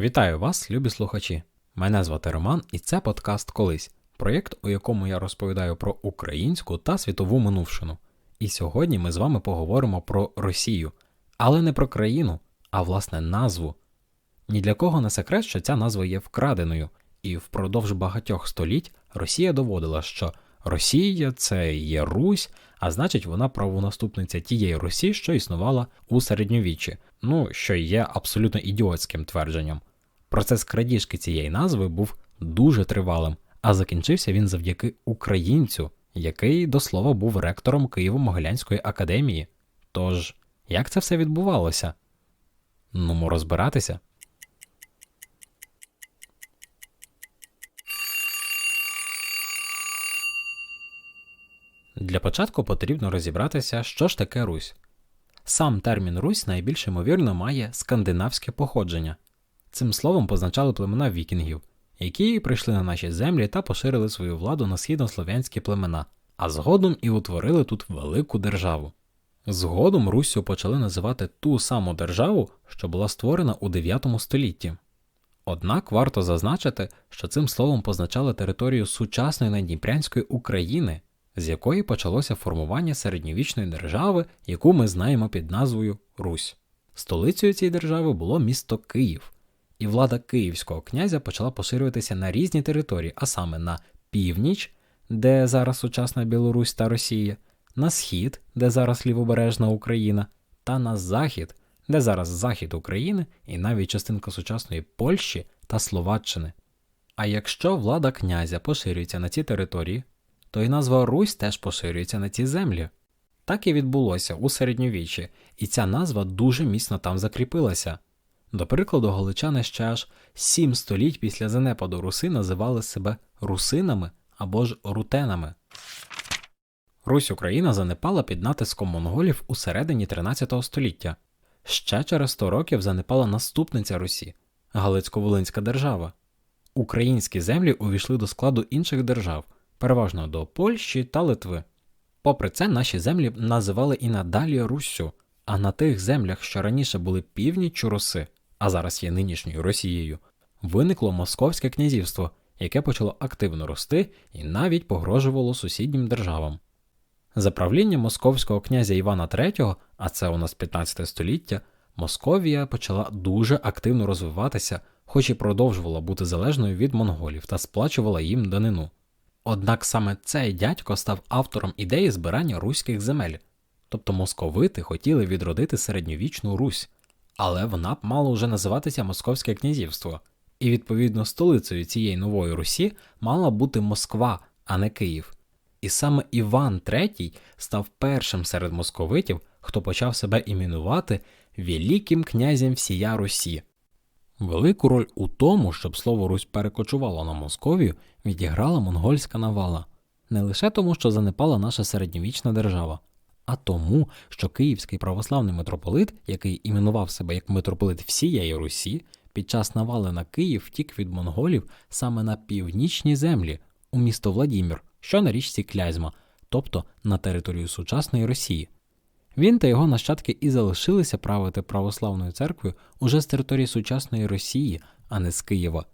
Вітаю вас, любі слухачі! Мене звати Роман, і це подкаст Колись, проєкт, у якому я розповідаю про українську та світову минувшину. І сьогодні ми з вами поговоримо про Росію, але не про країну, а власне назву. Ні для кого не секрет, що ця назва є вкраденою, і впродовж багатьох століть Росія доводила, що Росія це є Русь, а значить вона правонаступниця тієї Русі, що існувала у середньовіччі, ну що є абсолютно ідіотським твердженням. Процес крадіжки цієї назви був дуже тривалим, а закінчився він завдяки українцю, який до слова був ректором Києво-Могилянської академії. Тож, як це все відбувалося? Ну, розбиратися. Для початку потрібно розібратися, що ж таке Русь. Сам термін Русь найбільш ймовірно має скандинавське походження. Цим словом позначали племена вікінгів, які прийшли на наші землі та поширили свою владу на східнослов'янські племена, а згодом і утворили тут велику державу. Згодом Руссю почали називати ту саму державу, що була створена у 9 столітті. Однак варто зазначити, що цим словом позначали територію сучасної надніпрянської України, з якої почалося формування середньовічної держави, яку ми знаємо під назвою Русь. Столицею цієї держави було місто Київ, і влада київського князя почала поширюватися на різні території, а саме на північ, де зараз сучасна Білорусь та Росія, на схід, де зараз лівобережна Україна, та на захід, де зараз захід України і навіть частинка сучасної Польщі та Словаччини. А якщо влада князя поширюється на ці території, то й назва Русь теж поширюється на ці землі. Так і відбулося у середньовіччі, і ця назва дуже міцно там закріпилася. До прикладу, галичани ще аж сім століть після занепаду руси називали себе русинами або ж рутенами. Русь Україна занепала під натиском монголів у середині 13 століття. Ще через 100 років занепала наступниця Русі Галицько-Волинська держава. Українські землі увійшли до складу інших держав, переважно до Польщі та Литви. Попри це, наші землі називали і надалі Руссю, а на тих землях, що раніше були північчю Руси, а зараз є нинішньою Росією, виникло Московське князівство, яке почало активно рости і навіть погрожувало сусіднім державам. За правління московського князя Івана III, а це у нас 15 століття, Московія почала дуже активно розвиватися, хоч і продовжувала бути залежною від монголів та сплачувала їм данину. Однак саме цей дядько став автором ідеї збирання руських земель, тобто московити хотіли відродити середньовічну Русь, але вона б мала вже називатися Московське князівство, і відповідно столицею цієї нової Русі мала бути Москва, а не Київ. І саме Іван III став першим серед московитів, хто почав себе іменувати Великим князем всія Русі. Велику роль у тому, щоб слово Русь перекочувало на Московію, відіграла монгольська навала, не лише тому, що занепала наша середньовічна держава, а тому, що київський православний митрополит, який іменував себе як митрополит всієї Русі, під час навали на Київ втік від монголів саме на північні землі у місто Владімір, що на річці Клязьма, тобто на територію сучасної Росії. Він та його нащадки і залишилися правити православною церквою уже з території сучасної Росії, а не з Києва.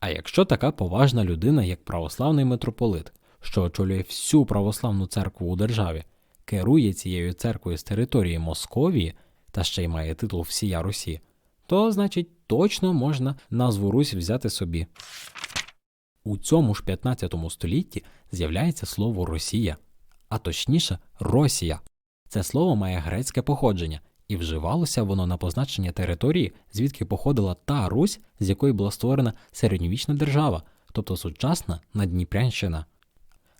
А якщо така поважна людина, як православний митрополит, що очолює всю православну церкву у державі, керує цією церквою з території Московії та ще й має титул всія Русі, то значить точно можна назву Русь взяти собі. У цьому ж 15 столітті з'являється слово Росія, а точніше Росія. Це слово має грецьке походження, і вживалося воно на позначення території, звідки походила та Русь, з якої була створена середньовічна держава, тобто сучасна Надніпрянщина.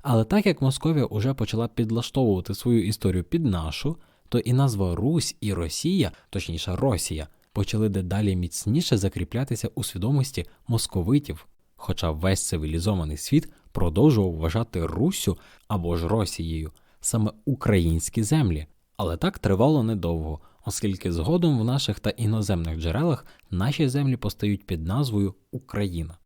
Але так як Московія уже почала підлаштовувати свою історію під нашу, то і назва Русь і Росія, точніше Росія, почали дедалі міцніше закріплятися у свідомості московитів, хоча весь цивілізований світ продовжував вважати Руссю або ж Росією саме українські землі, але так тривало недовго, оскільки згодом в наших та іноземних джерелах наші землі постають під назвою Україна.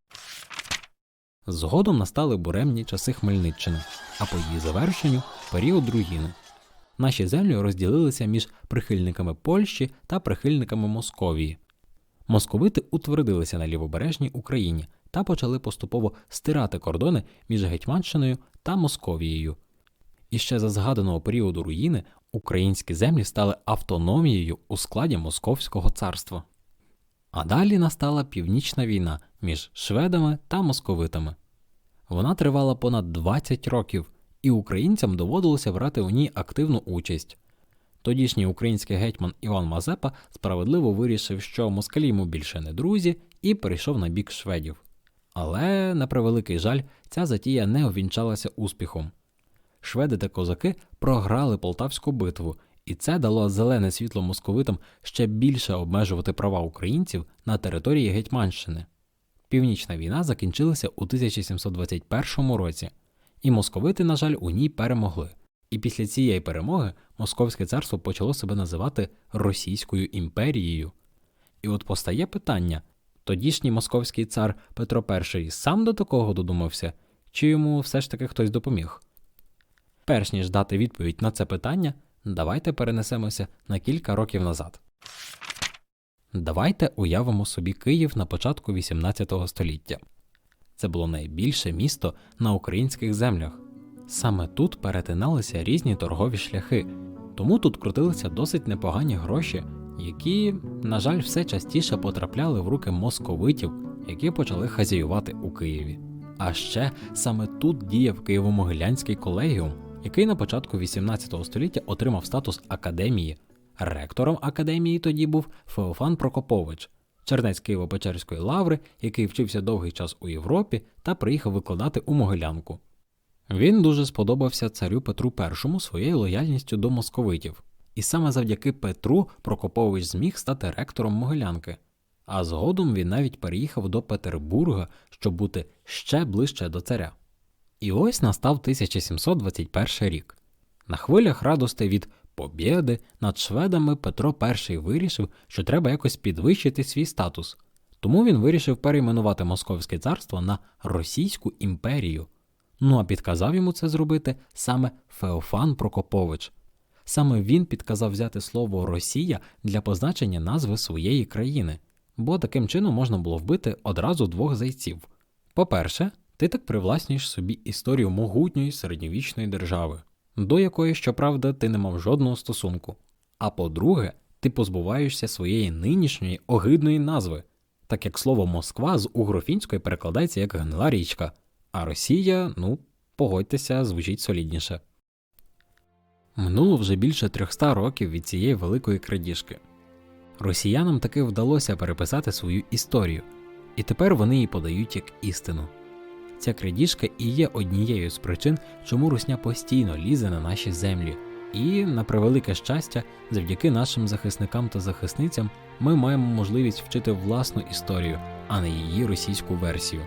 Згодом настали буремні часи Хмельниччини, а по її завершенню період руїни. Наші землі розділилися між прихильниками Польщі та прихильниками Московії. московити утвердилися на лівобережній Україні та почали поступово стирати кордони між Гетьманщиною та Московією. І ще за згаданого періоду руїни українські землі стали автономією у складі Московського царства. А далі настала північна війна між шведами та московитами. Вона тривала понад 20 років, і українцям доводилося брати у ній активну участь. Тодішній український гетьман Іван Мазепа справедливо вирішив, що москалі йому більше не друзі, і перейшов на бік шведів. Але, на превеликий жаль, ця затія не увінчалася успіхом. Шведи та козаки програли Полтавську битву, і це дало зелене світло московитам ще більше обмежувати права українців на території Гетьманщини. Північна війна закінчилася у 1721 році, і московити, на жаль, у ній перемогли. І після цієї перемоги Московське царство почало себе називати Російською імперією. І от постає питання: тодішній московський цар Петро І сам до такого додумався, чи йому все ж таки хтось допоміг? Перш ніж дати відповідь на це питання, давайте перенесемося на кілька років назад. Давайте уявимо собі Київ на початку XVIII століття. Це було найбільше місто на українських землях. Саме тут перетиналися різні торгові шляхи, тому тут крутилися досить непогані гроші, які, на жаль, все частіше потрапляли в руки московитів, які почали хазяювати у Києві. А ще саме тут діяв Києво-Могилянський колегіум, який на початку XVIII століття отримав статус академії. Ректором академії тоді був Феофан Прокопович, чернець Києво-Печерської лаври, який вчився довгий час у Європі та приїхав викладати у Могилянку. Він дуже сподобався царю Петру І своєю лояльністю до московитів, і саме завдяки Петру Прокопович зміг стати ректором Могилянки. А згодом він навіть переїхав до Петербурга, щоб бути ще ближче до царя. І ось настав 1721 рік. На хвилях радостей від побєди над шведами Петро І вирішив, що треба якось підвищити свій статус. Тому він вирішив перейменувати Московське царство на Російську імперію. Ну а підказав йому це зробити саме Феофан Прокопович. Саме він підказав взяти слово Росія для позначення назви своєї країни, бо таким чином можна було вбити одразу двох зайців. По-перше, ти так привласнюєш собі історію могутньої середньовічної держави, до якої, щоправда, ти не мав жодного стосунку. А по-друге, ти позбуваєшся своєї нинішньої огидної назви, так як слово Москва з угрофінської перекладається як гнила річка, а Росія, ну, погодьтеся, звучить солідніше. Минуло вже більше 300 років від цієї великої крадіжки. Росіянам таки вдалося переписати свою історію, і тепер вони її подають як істину. Ця крадіжка і є однією з причин, чому русня постійно лізе на наші землі. І, на превелике щастя, завдяки нашим захисникам та захисницям ми маємо можливість вчити власну історію, а не її російську версію.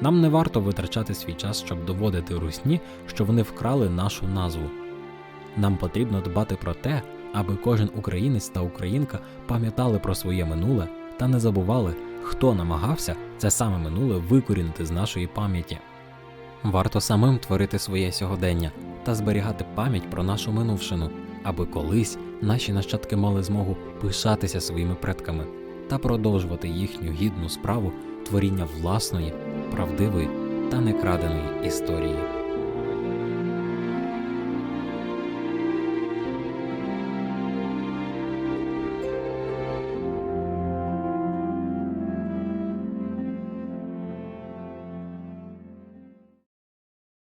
Нам не варто витрачати свій час, щоб доводити русні, що вони вкрали нашу назву. Нам потрібно дбати про те, аби кожен українець та українка пам'ятали про своє минуле та не забували, хто намагався це саме минуле викорінити з нашої пам'яті. Варто самим творити своє сьогодення та зберігати пам'ять про нашу минувшину, аби колись наші нащадки мали змогу пишатися своїми предками та продовжувати їхню гідну справу творіння власної, правдивої та некраденої історії.